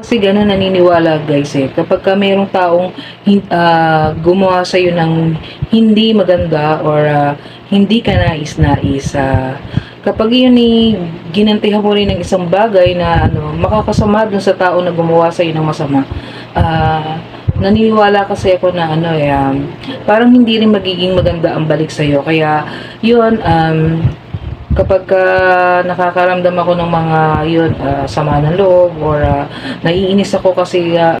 Kasi gano'n naniniwala guys eh. Kapag ka mayroong taong ah, gumawa sa iyo ng hindi maganda or ah, hindi ka nais-nais, ah, kapag yun ni ginantihan mo rin ng isang bagay na ano, makakasama dun sa tao na gumawa sa iyo ng masama, ah, naniniwala kasi ako na ano eh, um, parang hindi rin magiging maganda ang balik sa iyo. Kaya yun, um, kapag ah, nakakaramdam ako ng mga yun, ah, sama ng loob or ah, naiinis ako kasi ah,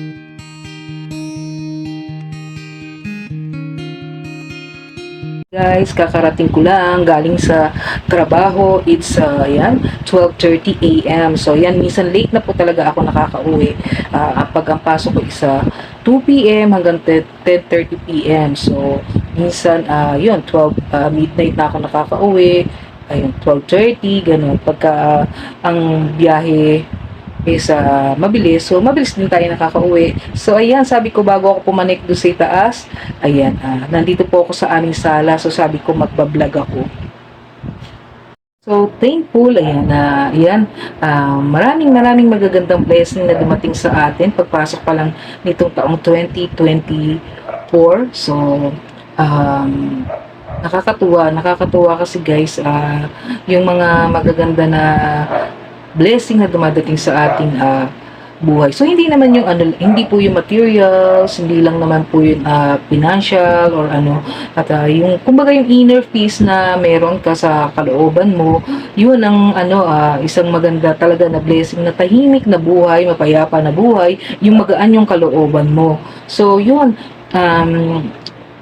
Guys, kakarating ko lang galing sa trabaho. It's uh, yan, 12:30 AM. So yan, minsan late na po talaga ako nakakauwi. Ah, pag ang pasok ko isa 2 PM hanggang 10 10:30 PM. So minsan ah yun, 12 ah, midnight na ako nakakauwi. Ayun, 12:30 ganun. Pagka ah, ang biyahe is ah, mabilis. So, mabilis din tayo nakakauwi. So, ayan, sabi ko bago ako pumanik doon sa itaas, ayan, ah, nandito po ako sa aming sala. So, sabi ko magbablog ako. So, thankful, ayan, na, ayan, ah, maraming maraming magagandang blessing na dumating sa atin pagpasok pa lang nitong taong 2024. So, um, nakakatuwa, nakakatuwa kasi guys, ah, yung mga magaganda na blessing na dumadating sa ating ah, buhay. So hindi naman yung ano, hindi po yung materials, hindi lang naman po yung ah, financial or ano at ah, yung kumbaga yung inner peace na meron ka sa kalooban mo, yun ang ano ah, isang maganda talaga na blessing na tahimik na buhay, mapayapa na buhay, yung magaan yung kalooban mo. So yun um,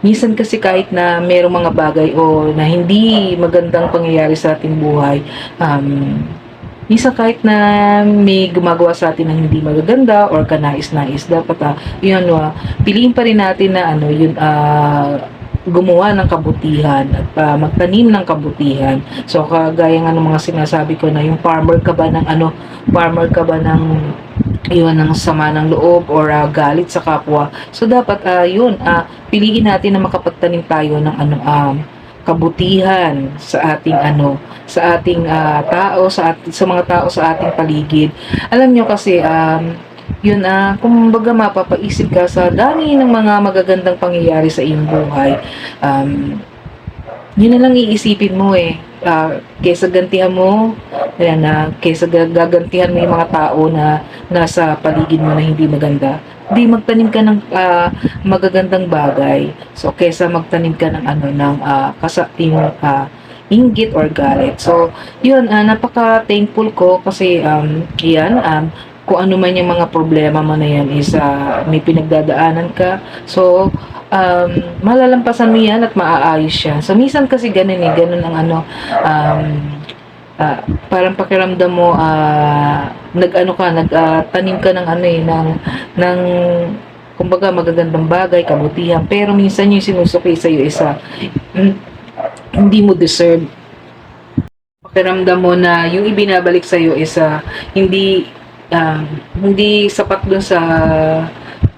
minsan kasi kahit na merong mga bagay o na hindi magandang pangyayari sa ating buhay, um, minsan kahit na may gumagawa sa atin ng hindi magaganda or kanais-nais, dapat ah, yun, ah, piliin pa rin natin na ano, yun, ah, gumawa ng kabutihan at ah, magtanim ng kabutihan. So, kagaya nga ng mga sinasabi ko na yung farmer ka ba ng ano, farmer ka ba ng yun ng sama ng loob or ah, galit sa kapwa. So dapat ah, yun, ah, piliin natin na makapagtanim tayo ng ano um, kabutihan sa ating ano sa ating ah, tao sa at, sa mga tao sa ating paligid. Alam nyo kasi um, yun ah kumbaga mapapaisip ka sa dami ng mga magagandang pangyayari sa iyong buhay. Um, yun na lang iisipin mo eh. Ah, kesa gantihan mo, ayan na, kesa ga- gagantihan mo yung mga tao na nasa paligid mo na hindi maganda, di magtanim ka ng ah, magagandang bagay. So, kesa magtanim ka ng ano, ng uh, kasating ah, inggit or galit. So, yun, ah, napaka-thankful ko kasi, um, yan, um, kung ano man yung mga problema mo na yan is ah, may pinagdadaanan ka. So, um, malalampasan mo yan at maaayos siya. So, minsan kasi ganun eh, ganun ang ano, um, ah, parang pakiramdam mo, ah, nag-ano ka, nag-tanim ka ng ano eh, ng, ng, kumbaga magagandang bagay, kabutihan, pero minsan yung sinusuki sa iyo isa, hindi mo deserve. Pakiramdam mo na yung ibinabalik sa iyo is ah, hindi ah, hindi sapat dun sa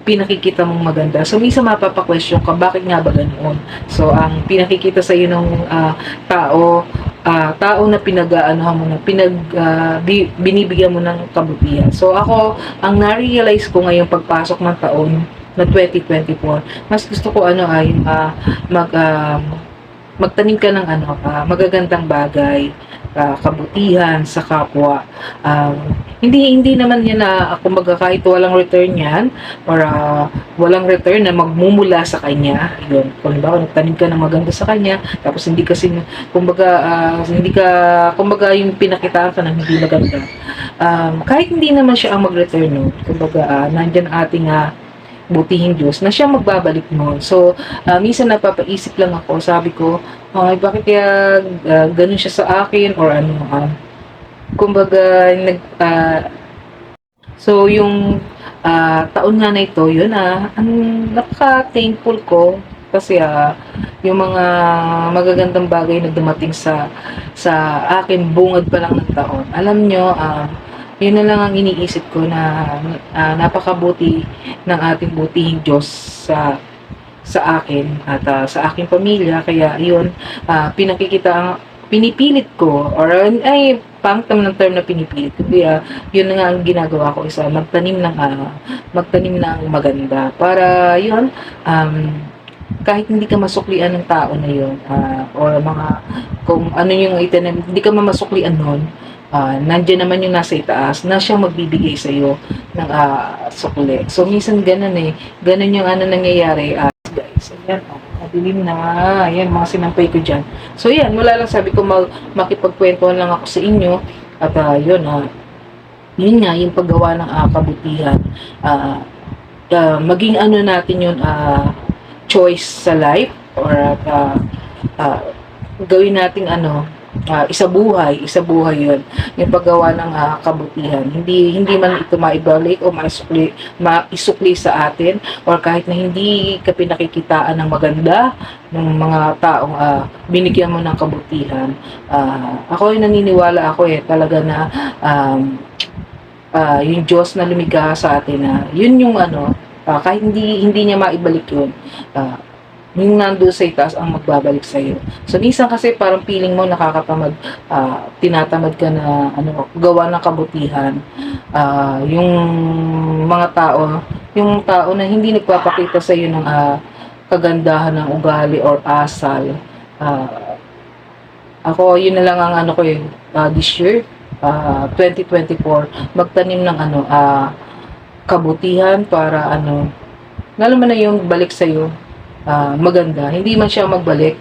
pinakikita mong maganda. So, minsan mapapa-question ka, bakit nga ba ganoon? So, ang pinakikita sa iyo ng ah, tao, ah, tao na pinag-aanohan mo na, pinag, ah, bi- binibigyan mo ng kabutihan. So, ako, ang na-realize ko ngayong pagpasok ng taon na 2024, mas gusto ko ano ay ah, mag, ah, magtanim ka ng ano, ah, magagandang bagay, ah, kabutihan sa kapwa. Um, hindi hindi naman yan na kumbaga kahit walang return yan or ah, walang return na magmumula sa kanya. Yun. Kung ba nagtanim ka ng maganda sa kanya tapos hindi kasi kumbaga ah, hindi ka kumbaga yung pinakitaan ka ng hindi maganda. Um, kahit hindi naman siya ang mag-return no. Kumbaga ah, nandiyan ating ah, butihing Diyos na siya magbabalik mo. So, ah, minsan napapaisip lang ako, sabi ko, ay bakit kaya ah, ganun siya sa akin or ano, ah, kumbaga, nag, ah, so yung ah, taon nga na ito, yun ah, ang napaka-thankful ko kasi ah, yung mga magagandang bagay na dumating sa sa akin bungad pa lang ng taon. Alam nyo, ah, yun na lang ang iniisip ko na ah, napakabuti ng ating butihing Diyos sa sa akin at ah, sa aking pamilya. Kaya yun, ah, pinakikita ang pinipilit ko or ay pangit naman ng term na pinipilit kundi ah, yun na nga ang ginagawa ko isa magtanim ng ah, magtanim ng maganda para yun um, kahit hindi ka masuklian ng tao na yun ah, or mga kung ano yung itanim hindi ka mamasuklian nun ah, nandiyan naman yung nasa itaas na siyang magbibigay sa iyo ng ah, sukli so minsan ganun eh. Ganun yung ano nangyayari ah, guys. Ayan oh, madilim na. Ayan mga sinampay ko dyan. So yan wala lang sabi ko mag, makipagkwentuhan lang ako sa inyo. At ah, yun ah, yun nga yung paggawa ng ah, kabutihan. Ah, ah, maging ano natin yun ah, choice sa life or ah, ah, gawin nating ano ah, isa buhay, isa buhay yun. Yung paggawa ng ah, kabutihan. Hindi hindi man ito maibalik o maisukli, maisukli sa atin or kahit na hindi ka pinakikitaan ng maganda ng mga taong ah, binigyan mo ng kabutihan. Ah, ako ay naniniwala ako eh talaga na um, ah, yung Diyos na lumikha sa atin na yun yung ano ah, kahit hindi hindi niya maibalik yun ah, yung nando sa itaas ang magbabalik sa iyo. So minsan kasi parang feeling mo nakakatamad, ah, tinatamad ka na ano, gawa ng kabutihan. Ah, yung mga tao, yung tao na hindi nagpapakita sa iyo ng ah, kagandahan ng ugali or asal. Ah, ako, yun na lang ang ano ko eh, ah, this year, ah, 2024, magtanim ng ano, ah, kabutihan para ano, lalo mo na yung balik sa'yo, ah, maganda. Hindi man siya magbalik.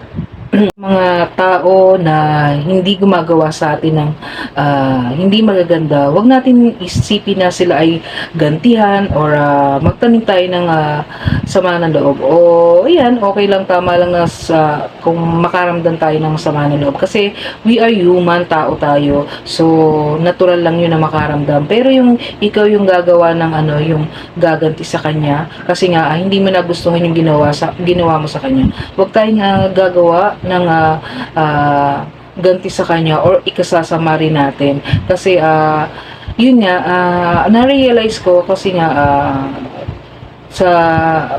mga tao na hindi gumagawa sa atin ng ah, hindi magaganda, wag natin isipin na sila ay gantihan or ah, magtanim tayo ng ah, sama ng loob. O ayan, okay lang, tama lang na sa, kung makaramdam tayo ng sama ng loob. Kasi we are human, tao tayo. So, natural lang yun na makaramdam. Pero yung ikaw yung gagawa ng ano, yung gaganti sa kanya, kasi nga, ah, hindi mo nagustuhan yung ginawa, sa, ginawa mo sa kanya. Huwag tayong ah, gagawa ng ah, ah, ganti sa kanya or ikasasama rin natin. Kasi, ah, yun nga, ah, na-realize ko kasi nga, ah, sa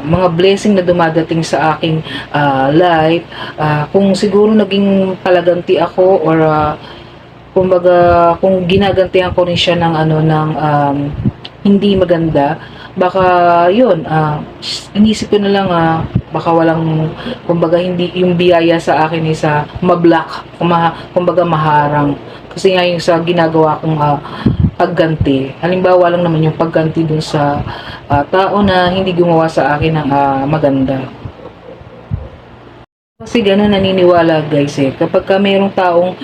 mga blessing na dumadating sa aking ah, life, ah, kung siguro naging palaganti ako or ah, kumbaga kung ginagantihan ko rin siya ng ano ng um, hindi maganda, baka yun, ah, inisip ko na lang ah, baka walang kumbaga hindi yung biyaya sa akin is sa mablock, kuma, kumbaga maharang. Kasi nga yung sa ginagawa kong ah, pagganti. Halimbawa lang naman yung pagganti dun sa ah, tao na hindi gumawa sa akin ng ah, maganda. Kasi gano'n naniniwala guys eh. Kapag ka mayroong taong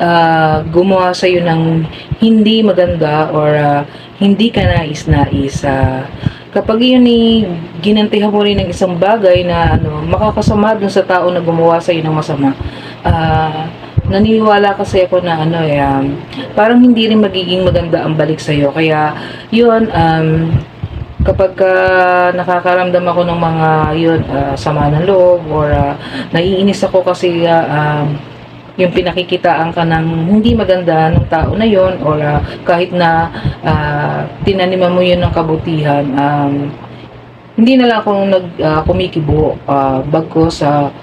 ah, gumawa sa iyo ng hindi maganda or ah, hindi ka nais-nais, ah, kapag yun eh, ginantihan mo rin ng isang bagay na ano, makakasama dun sa tao na gumawa sa iyo ng masama, ah, naniniwala kasi ako na ano eh, um, parang hindi rin magiging maganda ang balik sa iyo. Kaya yun, um, kapag ah, nakakaramdam ako ng mga yun, ah, sama ng loob or ah, naiinis ako kasi ah, um, yung pinakikitaan ka ng hindi maganda ng tao na yon or ah, kahit na ah, tinaniman mo yun ng kabutihan um, hindi na lang ako nag ah, kumikibo uh, bagkos sa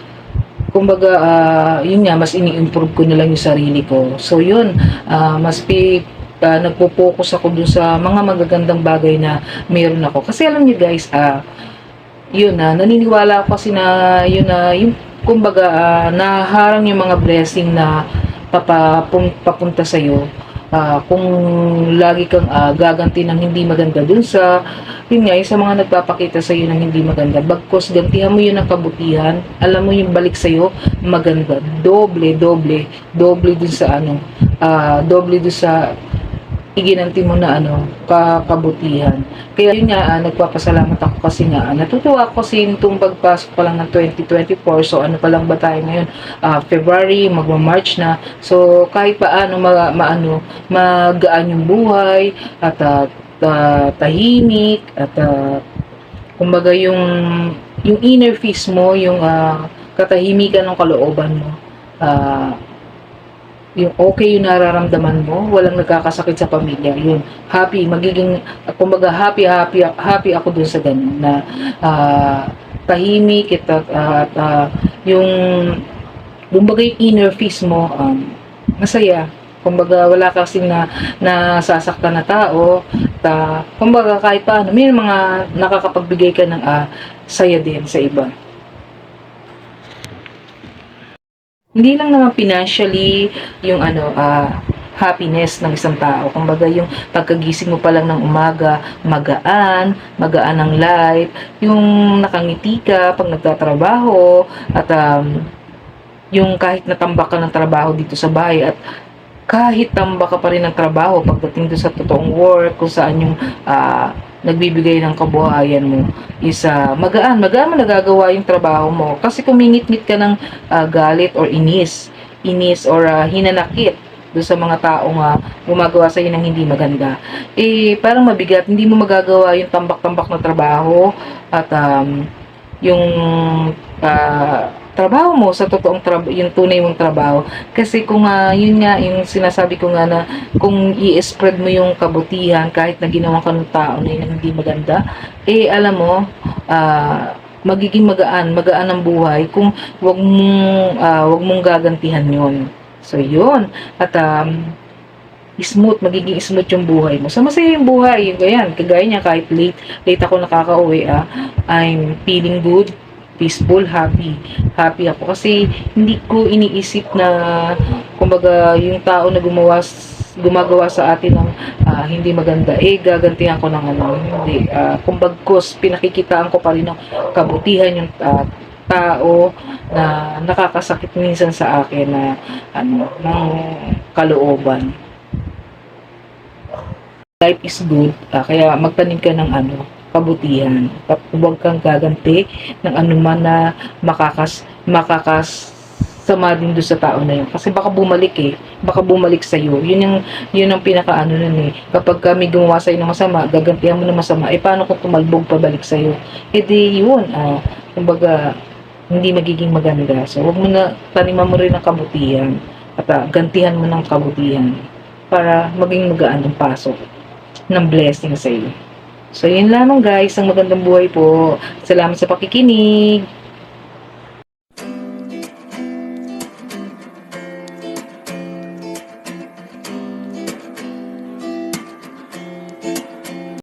kumbaga ah, yun nga mas ini-improve ko na lang yung sarili ko. So yun ah, mas pi ah, nagpo-focus ako dun sa mga magagandang bagay na meron ako. Kasi alam niyo guys ah yun na naniniwala ako kasi na yun na yung kumbaga ah, naharang yung mga blessing na papa, pum- papunta sa iyo kung lagi kang ah, gaganti ng hindi maganda dun sa yun nga, yung sa mga nagpapakita sa iyo ng hindi maganda. Bagkos gantihan mo yun ng kabutihan. Alam mo yung balik sa iyo maganda. Doble doble. Doble dun sa ano ah, doble dun sa iginanti mo na ano, ka kabutihan. Kaya yun nga, ah, nagpapasalamat ako kasi nga, ah, natutuwa ako kasi itong pagpasok pa lang ng 2024, so ano pa lang ba tayo ngayon? Ah, February, magma-March na, so kahit paano ma, maano, magaan yung buhay, at ah, ta- tahimik, at ah, kumbaga yung, yung inner peace mo, yung ah, katahimikan ng kalooban mo, ah, yung okay yung nararamdaman mo, walang nagkakasakit sa pamilya, yun, happy, magiging, kumbaga happy, happy, happy ako dun sa ganun, na ah, tahimik, at, at ah, yung, kumbaga yung inner peace mo, um, masaya, kumbaga wala kasing na nasasaktan na tao, ta, kumbaga kahit paano, may mga nakakapagbigay ka ng ah, saya din sa iba. Hindi lang naman financially yung ano ah, happiness ng isang tao. Kumbaga yung pagkagising mo pa lang ng umaga, magaan, magaan ang life, yung nakangiti ka pag nagtatrabaho at um, yung kahit natambak ka ng trabaho dito sa bahay at kahit tambak ka pa rin ng trabaho pagdating doon sa totoong work, kung saan yung ah, nagbibigay ng kabuhayan mo is ah, magaan, magaan mo nagagawa yung trabaho mo. Kasi kung mingit-ngit ka ng ah, galit or inis, inis or ah, hinanakit doon sa mga taong uh, gumagawa sa ng hindi maganda, eh parang mabigat, hindi mo magagawa yung tambak-tambak na trabaho at um, yung ah, trabaho mo sa totoong trabaho, yung tunay mong trabaho. Kasi kung ah, yun nga, yung sinasabi ko nga na kung i-spread mo yung kabutihan kahit na ginawa ka ng tao na yun hindi maganda, eh alam mo, ah, magiging magaan, magaan ang buhay kung wag mong, ah, wag mong gagantihan yon So yun, at um, smooth, magiging smooth yung buhay mo. So, masaya yung buhay, yung ganyan. Kagaya niya, kahit late, late ako nakaka-uwi, ah, I'm feeling good, peaceful, happy. Happy ako kasi hindi ko iniisip na kumbaga yung tao na gumawa gumagawa sa atin ng ah, hindi maganda eh gagantihan ko ng ano hindi uh, kumbagkos pinakikitaan ko pa rin ng kabutihan yung ah, tao na nakakasakit minsan sa akin na ano ng kalooban life is good ah, kaya magtanim ka ng ano kabutihan. Huwag kang gaganti ng anuman na makakas makakas sama din doon sa tao na yun. Kasi baka bumalik eh. Baka bumalik sa iyo yun yung yun ang pinaka ano nun eh. Kapag kami gumawa sa ng masama gagantihan mo ng masama eh paano kung tumalbog pabalik sa iyo eh di yun ah. Kumbaga hindi magiging maganda. So huwag mo na taniman mo rin ng kabutihan at ah, gantihan mo ng kabutihan para maging magaan ang pasok ng blessing sa iyo. So, yun lamang guys. Ang magandang buhay po. Salamat sa pakikinig.